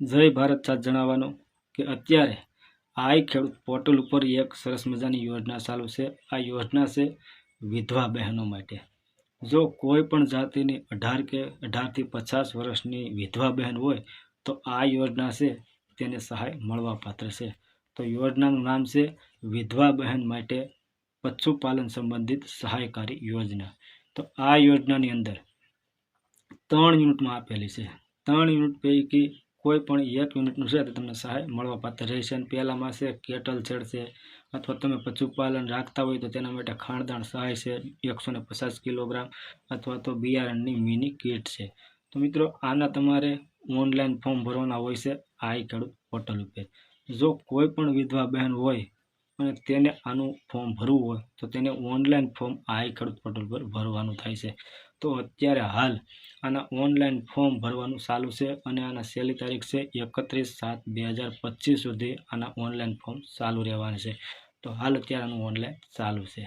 જય ભારત સાથ જણાવવાનું કે અત્યારે આઈ ખેડૂત પોર્ટલ ઉપર એક સરસ મજાની યોજના ચાલુ છે. આ યોજના છે વિધવા બહેનો માટે. જો કોઈ પણ જાતિની અઢાર કે અઢારથી પચાસ વર્ષની વિધવા બહેન હોય તો આ યોજના છે તેને સહાય મળવાપાત્ર છે. તો યોજનાનું નામ છે વિધવા બહેન માટે પશુપાલન સંબંધિત સહાયકારી યોજના. તો આ યોજનાની અંદર ત્રણ યુનિટમાં આપેલી છે. ત્રણ યુનિટ પૈકી કોઈ પણ એક યુનિટનું છે તો તમને સહાય મળવા પાત્ર રહેશે અને પહેલામાં છે કેટલ છે? અથવા તમે પશુપાલન રાખતા હોય તો તેના માટે ખાણદાણ સહાય છે એકસો પચાસ કિલોગ્રામ અથવા તો બિયારણની મિની કીટ છે. તો મિત્રો, આના તમારે ઓનલાઈન ફોર્મ ભરવાના હોય છે આઈ ખેડૂત પોર્ટલ ઉપર. જો કોઈ પણ વિધવા બહેન હોય અને તેને આનું ફોર્મ ભરવું હોય તો તેને ઓનલાઈન ફોર્મ આઈ ખેડૂત પોર્ટલ પર ભરવાનું થાય છે. તો અત્યારે હાલ આના ઓનલાઈન ફોર્મ ભરવાનું ચાલુ છે અને આના છેલ્લી તારીખ છે એકત્રીસ સાત બે હજાર પચીસ સુધી આના ઓનલાઈન ફોર્મ ચાલુ રહેવાનું છે. તો હાલ અત્યારે આનું ઓનલાઈન ચાલુ છે.